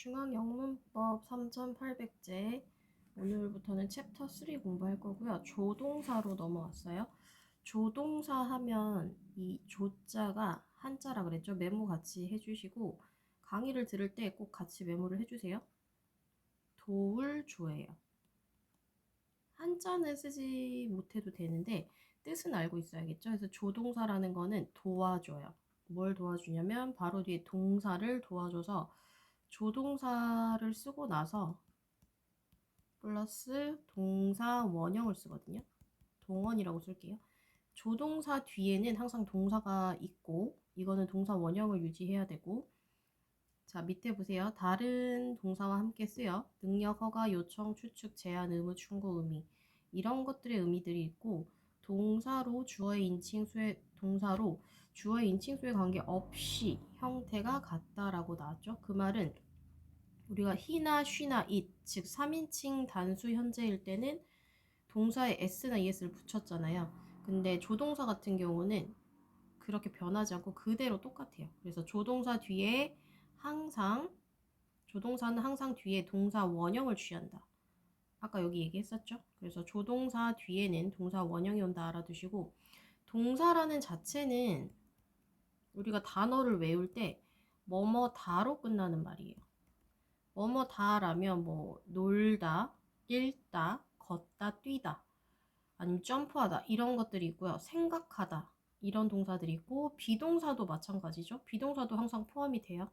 중앙영문법 3800제 오늘부터는 챕터 3 공부할 거고요. 조동사로 넘어왔어요. 조동사 하면 이 조자가 한자라 그랬죠. 메모 같이 해주시고 강의를 들을 때 꼭 같이 메모를 해주세요. 도울 조예요. 한자는 쓰지 못해도 되는데 뜻은 알고 있어야겠죠. 그래서 조동사라는 거는 도와줘요. 뭘 도와주냐면 바로 뒤에 동사를 도와줘서 조동사를 쓰고 나서 플러스 동사 원형을 쓰거든요. 동원이라고 쓸게요. 조동사 뒤에는 항상 동사가 있고 이거는 동사 원형을 유지해야 되고 자 밑에 보세요. 다른 동사와 함께 쓰여 능력, 허가, 요청, 추측, 제한, 의무, 충고, 의미 이런 것들의 의미들이 있고 동사로 주어의 인칭수의 동사로 주어의 인칭수의 관계 없이 형태가 같다라고 나왔죠. 그 말은 우리가 he나 she나 it 즉 3인칭 단수 현재일 때는 동사에 s나 es를 붙였잖아요. 근데 조동사 같은 경우는 그렇게 변하지 않고 그대로 똑같아요. 그래서 조동사 뒤에 항상 조동사는 항상 뒤에 동사 원형을 취한다. 아까 여기 얘기했었죠? 그래서 조동사 뒤에는 동사 원형이 온다 알아두시고 동사라는 자체는 우리가 단어를 외울 때 뭐뭐 다로 끝나는 말이에요. 뭐뭐 다라면 뭐 놀다, 읽다, 걷다, 뛰다 아니면 점프하다 이런 것들이 있고요. 생각하다 이런 동사들이 있고 비동사도 마찬가지죠. 비동사도 항상 포함이 돼요.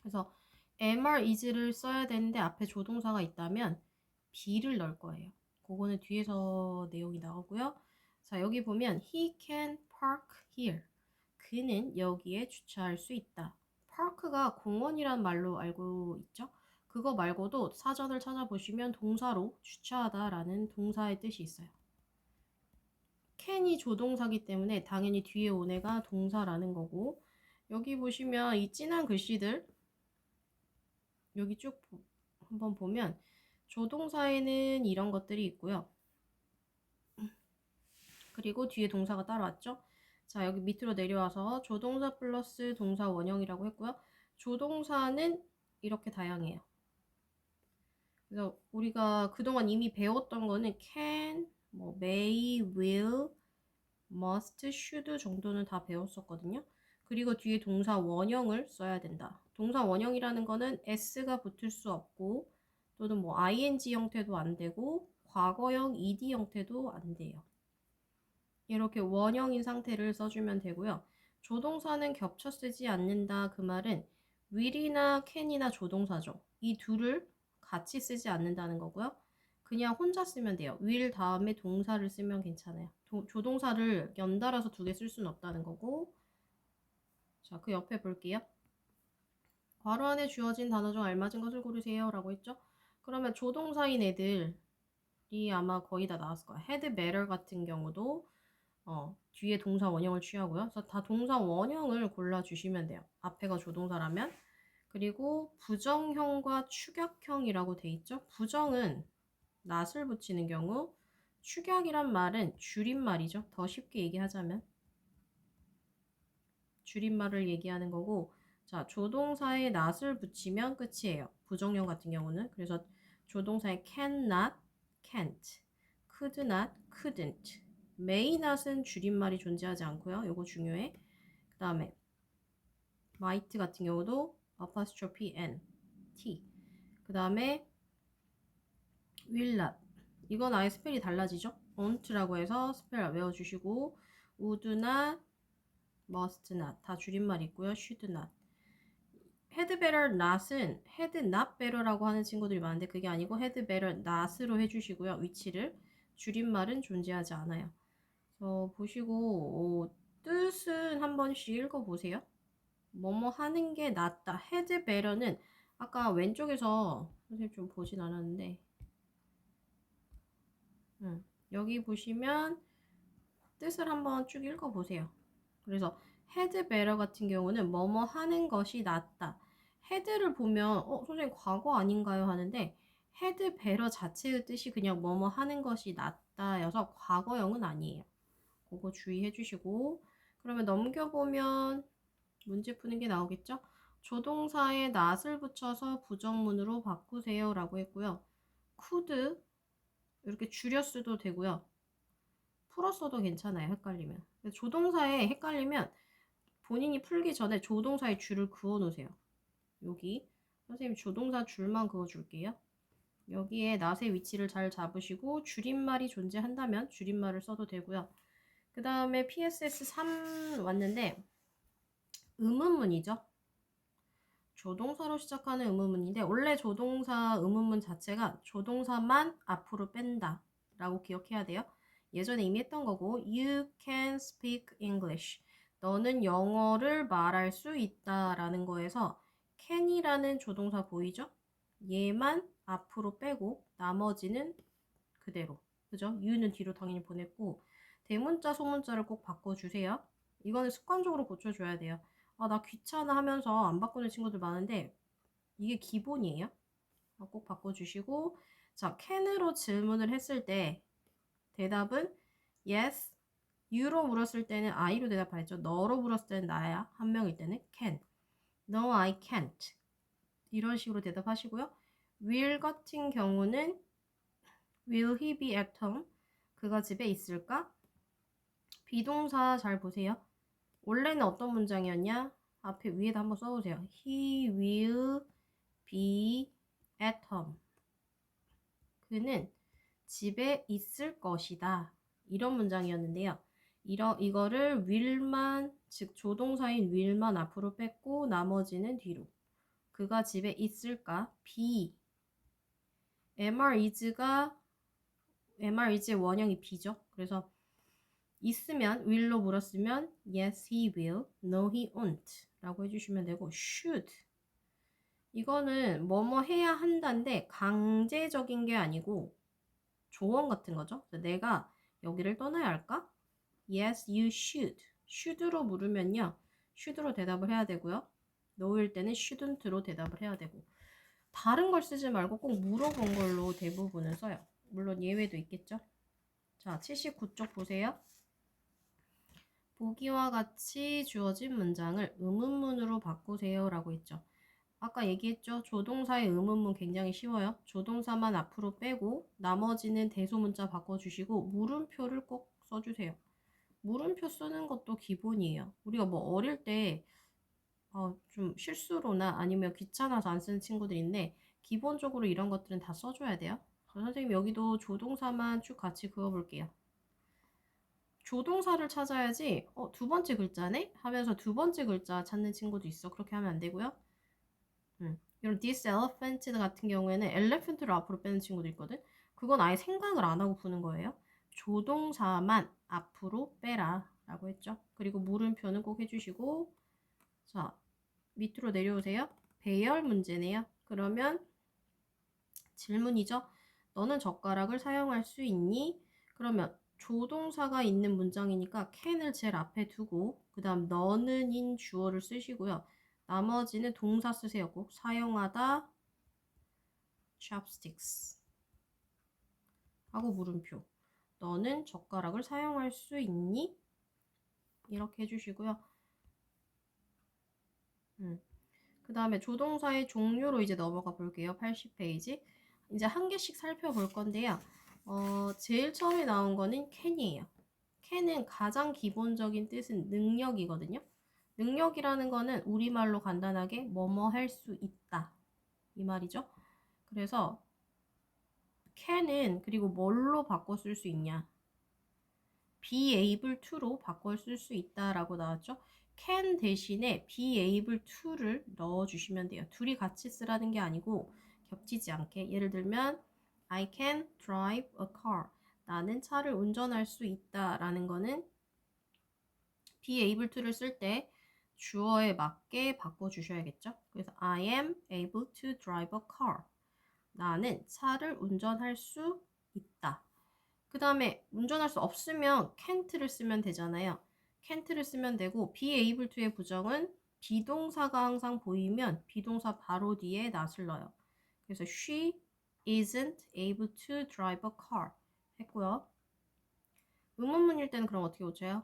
그래서 MR is를 써야 되는데 앞에 조동사가 있다면 be를 넣을 거예요. 그거는 뒤에서 내용이 나오고요. 자, 여기 보면 he can park here. 그는 여기에 주차할 수 있다. Park가 공원이란 말로 알고 있죠? 그거 말고도 사전을 찾아보시면 동사로 주차하다라는 동사의 뜻이 있어요. can이 조동사기 때문에 당연히 뒤에 온 애가 동사라는 거고 여기 보시면 이 진한 글씨들 여기 쭉 한번 보면 조동사에는 이런 것들이 있고요. 그리고 뒤에 동사가 따라왔죠. 자, 여기 밑으로 내려와서 조동사 플러스 동사 원형이라고 했고요. 조동사는 이렇게 다양해요. 그래서 우리가 그동안 이미 배웠던 거는 can, 뭐 may, will, must, should 정도는 다 배웠었거든요. 그리고 뒤에 동사 원형을 써야 된다. 동사 원형이라는 거는 s가 붙을 수 없고 또는 뭐 ing 형태도 안 되고 과거형 ed 형태도 안 돼요. 이렇게 원형인 상태를 써주면 되고요. 조동사는 겹쳐 쓰지 않는다. 그 말은 will이나 can이나 조동사죠. 이 둘을 같이 쓰지 않는다는 거고요. 그냥 혼자 쓰면 돼요. will 다음에 동사를 쓰면 괜찮아요. 도, 조동사를 연달아서 두 개 쓸 수는 없다는 거고 자, 그 옆에 볼게요. 괄호 안에 주어진 단어 중 알맞은 것을 고르세요. 라고 했죠. 그러면 조동사인 애들이 아마 거의 다 나왔을 거예요. had better 같은 경우도 어, 뒤에 동사 원형을 취하고요. 그래서 다 동사 원형을 골라주시면 돼요. 앞에가 조동사라면. 그리고 부정형과 축약형이라고 돼 있죠. 부정은 낫을 붙이는 경우, 축약이란 말은 줄임말이죠. 더 쉽게 얘기하자면. 줄임말을 얘기하는 거고, 자, 조동사에 낫을 붙이면 끝이에요. 부정형 같은 경우는. 그래서 조동사에 cannot, can't, could not, couldn't. Not은 줄임말이 존재하지 않고요. 요거 중요해. 그 다음에 might 같은 경우도 apostrophe n, t. 그 다음에 will not. 이건 아예 스펠이 달라지죠. won't라고 해서 스펠 외워주시고 would not, must not 다 줄임말 있고요. should not. had better not은 had not better라고 하는 친구들이 많은데 그게 아니고 had better not으로 해주시고요. 위치를 줄임말은 존재하지 않아요. 그래서 보시고 어, 뜻은 한 번씩 읽어보세요. 뭐뭐 하는 게 낫다. had better는 아까 왼쪽에서 선생님 좀 보진 않았는데 음, 여기 보시면 뜻을 한번 쭉 읽어보세요. 그래서 had better 같은 경우는 뭐뭐 하는 것이 낫다. had를 보면 어 선생님 과거 아닌가요 하는데 had better 자체의 뜻이 그냥 뭐뭐 하는 것이 낫다여서 과거형은 아니에요. 그거 주의해 주시고 그러면 넘겨보면 문제 푸는 게 나오겠죠? 조동사에 not을 붙여서 부정문으로 바꾸세요 라고 했고요. could 이렇게 줄여 써도 되고요. 풀어 써도 괜찮아요. 헷갈리면. 조동사에 헷갈리면 본인이 풀기 전에 조동사의 줄을 그어 놓으세요. 여기 선생님 조동사 줄만 그어 줄게요. 여기에 not의 위치를 잘 잡으시고 줄임말이 존재한다면 줄임말을 써도 되고요. 그 다음에 PSS 3 왔는데 의문문이죠. 조동사로 시작하는 의문문인데 원래 조동사 의문문 자체가 조동사만 앞으로 뺀다 라고 기억해야 돼요. 예전에 이미 했던 거고 You can speak English. 너는 영어를 말할 수 있다 라는 거에서 can이라는 조동사 보이죠? 얘만 앞으로 빼고 나머지는 그대로 그죠? you는 뒤로 당연히 보냈고 대문자 소문자를 꼭 바꿔주세요. 이거는 습관적으로 고쳐줘야 돼요. 아, 나 귀찮아 하면서 안 바꾸는 친구들 많은데 이게 기본이에요. 아, 꼭 바꿔주시고 자, can으로 질문을 했을 때 대답은 yes, you로 물었을 때는 I로 대답하였죠. 너로 물었을 때는 나야. 한 명일 때는 can. No, I can't. 이런 식으로 대답하시고요. will 같은 경우는 will he be at home? 그가 집에 있을까? 비동사 잘 보세요. 원래는 어떤 문장이었냐? 앞에 위에다 한번 써보세요. He will be at home. 그는 집에 있을 것이다. 이런 문장이었는데요. 이러, 이거를 will만, 즉 조동사인 will만 앞으로 뺐고 나머지는 뒤로. 그가 집에 있을까? be. mr is가 mr is의 원형이 be죠. 그래서 있으면 will로 물었으면 yes he will, no he won't 라고 해주시면 되고 should 이거는 뭐뭐 해야 한다인데 강제적인 게 아니고 조언 같은 거죠. 내가 여기를 떠나야 할까? Yes, you should. should로 물으면요. should로 대답을 해야 되고요. no일 때는 shouldn't로 대답을 해야 되고 다른 걸 쓰지 말고 꼭 물어본 걸로 대부분은 써요. 물론 예외도 있겠죠. 자, 79쪽 보세요. 보기와 같이 주어진 문장을 의문문으로 바꾸세요 라고 했죠. 아까 얘기했죠. 조동사의 의문문 굉장히 쉬워요. 조동사만 앞으로 빼고 나머지는 대소문자 바꿔주시고 물음표를 꼭 써주세요. 물음표 쓰는 것도 기본이에요. 우리가 뭐 어릴 때 어, 좀 실수로나 아니면 귀찮아서 안 쓰는 친구들인데 기본적으로 이런 것들은 다 써줘야 돼요. 선생님 여기도 조동사만 쭉 같이 그어볼게요. 조동사를 찾아야지 어, 두 번째 글자네? 하면서 두 번째 글자 찾는 친구도 있어. 그렇게 하면 안 되고요. 음. 이런 this elephant 같은 경우에는 elephant를 앞으로 빼는 친구도 있거든. 그건 아예 생각을 안 하고 푸는 거예요. 조동사만 앞으로 빼라 라고 했죠. 그리고 물음표는 꼭 해주시고 자 밑으로 내려오세요. 배열 문제네요. 그러면 질문이죠. 너는 젓가락을 사용할 수 있니? 그러면 조동사가 있는 문장이니까 can을 제일 앞에 두고 그 다음 너는 인 주어를 쓰시고요. 나머지는 동사 쓰세요. 꼭 사용하다 chopsticks 하고 물음표 너는 젓가락을 사용할 수 있니? 이렇게 해주시고요. 음. 그 다음에 조동사의 종류로 이제 넘어가 볼게요. 80페이지. 이제 한 개씩 살펴볼 건데요. 어, 제일 처음에 나온 거는 can이에요. can은 가장 기본적인 뜻은 능력이거든요. 능력이라는 거는 우리말로 간단하게 뭐뭐 할 수 있다. 이 말이죠. 그래서 can은 그리고 뭘로 바꿔 쓸 수 있냐? be able to로 바꿔 쓸 수 있다라고 나왔죠. can 대신에 be able to를 넣어 주시면 돼요. 둘이 같이 쓰라는 게 아니고 겹치지 않게. 예를 들면 I can drive a car. 나는 차를 운전할 수 있다 라는 거는 be able to를 쓸 때 주어에 맞게 바꿔 주셔야겠죠. 그래서 I am able to drive a car. 나는 차를 운전할 수 있다. 그 다음에 운전할 수 없으면 can't를 쓰면 되잖아요. can't를 쓰면 되고 be able to의 부정은 비동사가 항상 보이면 비동사 바로 뒤에 넣어요. 그래서 she isn't able to drive a car 했고요. 의문문일 때는 그럼 어떻게 고쳐요?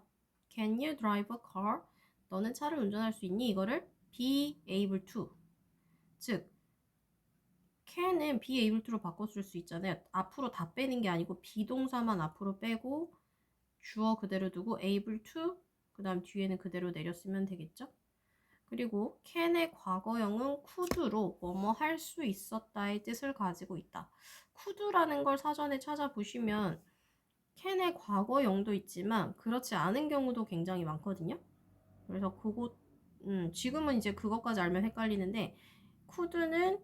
Can you drive a car? 너는 차를 운전할 수 있니? 이거를 be able to. 즉 can은 be able to로 바꿨을 수 있잖아요. 앞으로 다 빼는 게 아니고 비동사만 앞으로 빼고 주어 그대로 두고 able to 그 다음 뒤에는 그대로 내렸으면 되겠죠? 그리고 can의 과거형은 could로 뭐뭐 할 수 있었다의 뜻을 가지고 있다. could라는 걸 사전에 찾아보시면 can의 과거형도 있지만 그렇지 않은 경우도 굉장히 많거든요. 그래서 그거 음, 지금은 이제 그것까지 알면 헷갈리는데 could는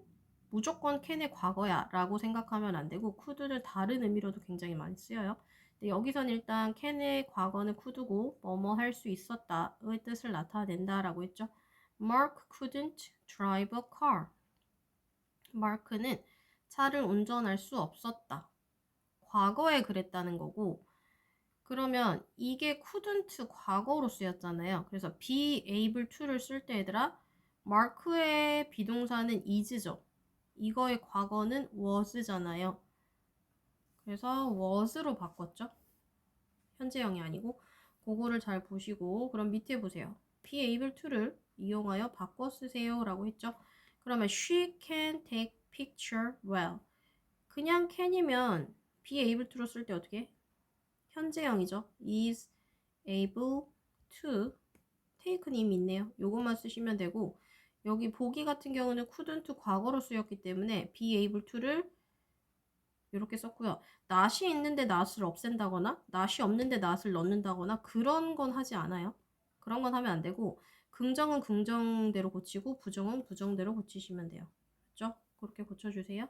무조건 can의 과거야 라고 생각하면 안 되고 could는 다른 의미로도 굉장히 많이 쓰여요. 근데 여기선 일단 can의 과거는 could고 뭐뭐 할 수 있었다의 뜻을 나타낸다 라고 했죠. Mark couldn't drive a car. 마크는 차를 운전할 수 없었다. 과거에 그랬다는 거고 그러면 이게 couldn't 과거로 쓰였잖아요. 그래서 be able to를 쓸 때 얘들아 마크의 비동사는 is죠. 이거의 과거는 was잖아요. 그래서 was로 바꿨죠. 현재형이 아니고 그거를 잘 보시고 그럼 밑에 보세요. be able to를 이용하여 바꿔 쓰세요 라고 했죠. 그러면 she can take picture well. 그냥 can이면 be able to로 쓸 때 어떻게? 현재형이죠. is able to take는 이미 있네요. 요것만 쓰시면 되고 여기 보기 같은 경우는 couldn't 과거로 쓰였기 때문에 be able to를 이렇게 썼고요. not이 있는데 not을 없앤다거나 not이 없는데 not을 넣는다거나 그런 건 하지 않아요. 그런 건 하면 안 되고 긍정은 긍정대로 고치고 부정은 부정대로 고치시면 돼요. 그렇죠? 그렇게 고쳐주세요.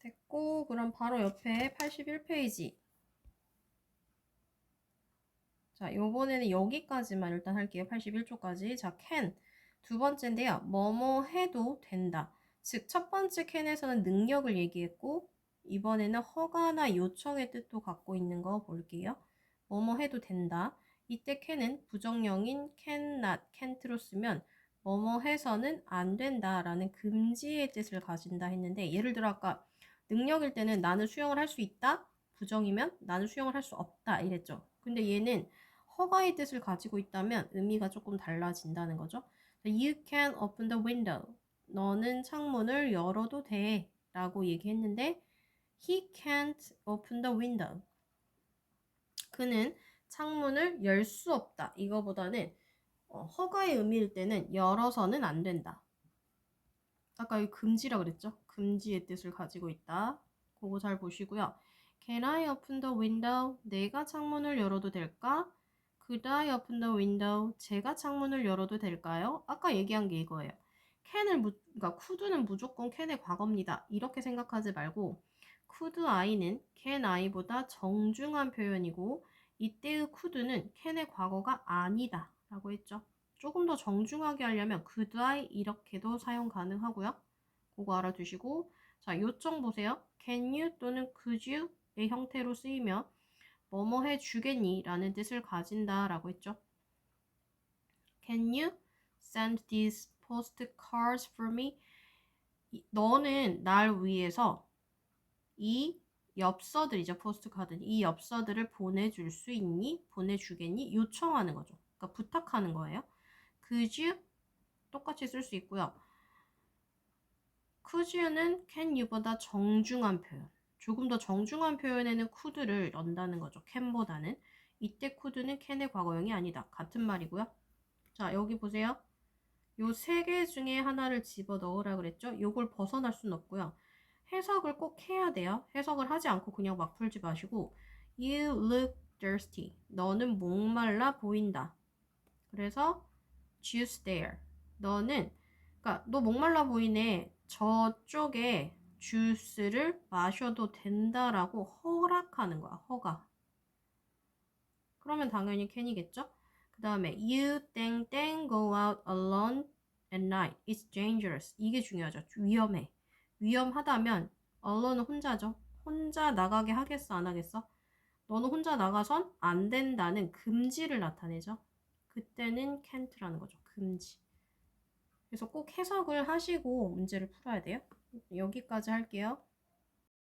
됐고 그럼 바로 옆에 81페이지 자 요번에는 여기까지만 일단 할게요. 81초까지 자 can 두 번째인데요. 뭐뭐 해도 된다. 즉 첫 번째 can에서는 능력을 얘기했고 이번에는 허가나 요청의 뜻도 갖고 있는 거 볼게요. 뭐뭐 해도 된다. 이때 can은 부정형인 cannot, can't로 쓰면 뭐뭐 해서는 안 된다 라는 금지의 뜻을 가진다 했는데 예를 들어 아까 능력일 때는 나는 수영을 할 수 있다 부정이면 나는 수영을 할 수 없다 이랬죠. 근데 얘는 허가의 뜻을 가지고 있다면 의미가 조금 달라진다는 거죠. You can open the window. 너는 창문을 열어도 돼. 라고 얘기했는데 He can't open the window. 그는 창문을 열 수 없다. 이거보다는 어, 허가의 의미일 때는 열어서는 안 된다. 아까 이 금지라 그랬죠? 금지의 뜻을 가지고 있다. 그거 잘 보시고요. Can I open the window? 내가 창문을 열어도 될까? Could I open the window? 제가 창문을 열어도 될까요? 아까 얘기한 게 이거예요. can을 무, 그러니까 could는 무조건 can의 과거입니다. 이렇게 생각하지 말고 could I는 can I보다 정중한 표현이고 이때의 could는 can의 과거가 아니다 라고 했죠. 조금 더 정중하게 하려면 could I 이렇게도 사용 가능하고요. 그거 알아두시고 자 요청 보세요. can you 또는 could you의 형태로 쓰이며 뭐뭐 해주겠니? 라는 뜻을 가진다 라고 했죠. Can you send these postcards for me? 너는 날 위해서 이 엽서들이죠. 포스트카드. 이 엽서들을 보내줄 수 있니? 보내주겠니? 요청하는 거죠. 그러니까 부탁하는 거예요. You? 똑같이 쓸 수 있고요. Can you보다 정중한 표현. 조금 더 정중한 표현에는 could를 넣는다는 거죠. can보다는. 이때 could는 can의 과거형이 아니다. 같은 말이고요. 자, 여기 보세요. 요 세 개 중에 하나를 집어 넣으라 그랬죠? 요걸 벗어날 수는 없고요. 해석을 꼭 해야 돼요. 해석을 하지 않고 그냥 막 풀지 마시고 You look thirsty. 너는 목말라 보인다. 그래서 juice there. 너는 그러니까 너 목말라 보이네. 저쪽에 주스를 마셔도 된다라고 허락하는 거야. 허가. 그러면 당연히 can이겠죠? 그 다음에 you 땡땡 go out alone at night. It's dangerous. 이게 중요하죠. 위험해. 위험하다면 allone은 혼자죠. 혼자 나가게 하겠어 안 하겠어? 너는 혼자 나가선 안 된다는 금지를 나타내죠. 그때는 can't라는 거죠. 금지. 그래서 꼭 해석을 하시고 문제를 풀어야 돼요. 여기까지 할게요.